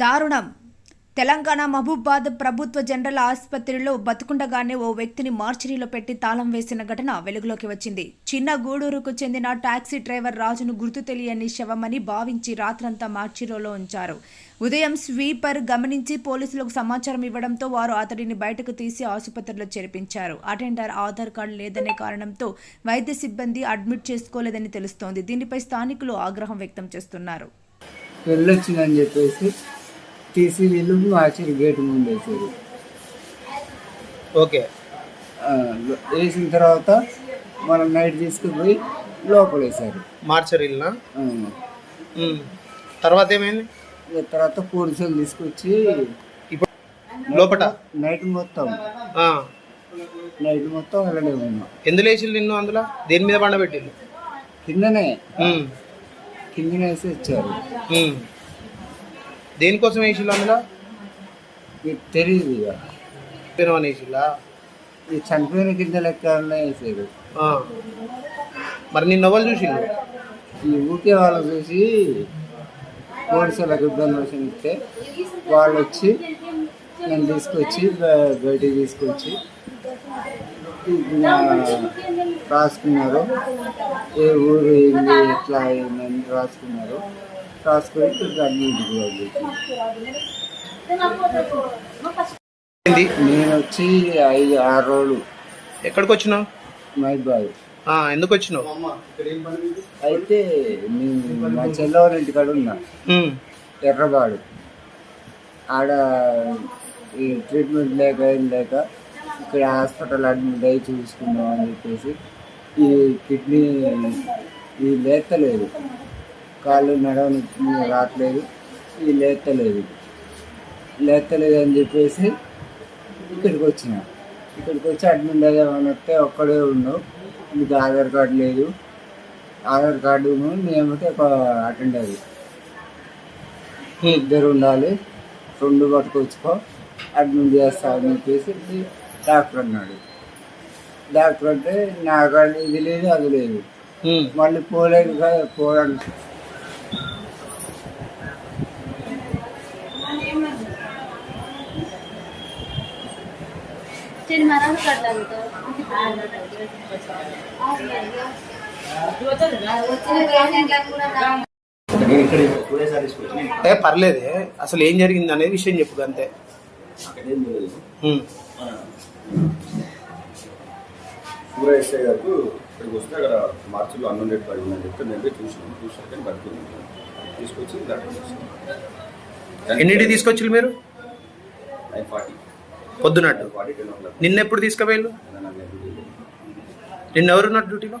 దారుణం. తెలంగాణ మహబూబాద్ ప్రభుత్వ జనరల్ ఆసుపత్రిలో బతుకుండగానే ఓ వ్యక్తిని మార్చిరీలో పెట్టి తాళం వేసిన ఘటన వెలుగులోకి వచ్చింది. చిన్న గూడూరుకు చెందిన టాక్సీ డ్రైవర్ రాజును గుర్తు తెలియని శవమని భావించి రాత్రంతా మార్చిరోలో ఉంచారు. ఉదయం స్వీపర్ గమనించి పోలీసులకు సమాచారం ఇవ్వడంతో వారు అతడిని బయటకు తీసి ఆసుపత్రిలో చేర్పించారు. అటెండర్ ఆధార్ కార్డు లేదనే కారణంతో వైద్య సిబ్బంది అడ్మిట్ చేసుకోలేదని తెలుస్తోంది. దీనిపై స్థానికులు ఆగ్రహం వ్యక్తం చేస్తున్నారు. వెళ్ళొచ్చిందని చెప్పేసి తీసి వీళ్ళు మార్చి గేట్ ముందు వేసారు. ఓకే. వేసిన తర్వాత మనం నైట్ తీసుకుపోయి లోపల వేశారు మార్చరీలనా ఆ, ఉమ్. తర్వాత ఏమైంది? తర్వాత పోలీసులు తీసుకొచ్చి ఇప్పుడు లోపట? నైట్ మొత్తం. నైట్ మొత్తం వెళ్ళలే ఉన్నాం. ఎందులో వేసిల్లు నిన్ను అందులో? దేని మీద పండబెట్టిల్లు కిందనే. కిందనే వేసి వచ్చారు. దేనికోసం వేసిల్లు అందులో? ఇది తెలియదు ఇక. వేసిల్లా ఈ చనిపోయిన కింద లెక్క వేసారు ఆ. మరి నిన్న ఎవరు చూసిల్లు ఈ ఊకే వాళ్ళు చూసి పోలీసులకు ఇన్ఫర్మేషన్ ఇస్తే వాళ్ళు వచ్చి నన్ను తీసుకొచ్చి బయటికి తీసుకొచ్చి రాసుకున్నారు. ఏ ఊరు ఏంది ఎట్లా ఏందని రాసుకున్నారు. అన్నింటికి ఏంది నేను వచ్చి ఐదు ఆరు రోజులు ఎక్కడికి వచ్చినావు? మైబాద్ ఆ, ఎందుకు వచ్చినావు? అయితే మా చెల్లవారి ఇంటికాడ ఉన్నా. ఎర్రబాడు. ఆడ ఈ ట్రీట్మెంట్ లేక ఏం లేక ఇక్కడ హాస్పిటల్ అడ్మిట్ అయ్యి చూసుకుందాం అని చెప్పేసి ఈ కిడ్నీ ఈ లేతలేదు కాళ్ళు నడవని రావట్లేదు. ఈ లేతలేదు లేతలేదు అని చెప్పేసి ఇక్కడికి వచ్చిన. ఇక్కడికి వచ్చి అడ్మిట్ అయ్యామని వస్తే ఒక్కడే ఉన్నావు నీకు ఆధార్ కార్డు లేదు. ఆధార్ కార్డు నేమైతే అటెండ్ అయ్యి ఉమ్. ఇద్దరు ఉండాలి. రెండు పట్టుకొచ్చుకో. అడ్మిట్ చేస్తా అని చెప్పేసి డాక్టర్ అన్నాడు. డాక్టర్ అంటే నాకు అది ఇది లేదు అది లేదు. మళ్ళీ పోలేదు కదా పోవడానికి ఏ పర్లేదే. అసలు ఏం జరిగింది అనేది విషయం చెప్పు అంతే. సూర్యశ్వర గారు ఇక్కడికి వస్తే అక్కడ మార్చిలో అన్నుండేట్ పడి ఉందని చెప్తే నేను పోయి చూసినాను చూసాక నేను పడుతుంది తీసుకొచ్చి డాక్టర్ చేస్తాను ఎన్నింటికి తీసుకొచ్చిల్లు మీరు? నైన్ ఫార్టీ పొద్దునట్టు నిన్నెప్పుడు తీసుకుపోయారు నిన్నెవరున్నారు డ్యూటీలో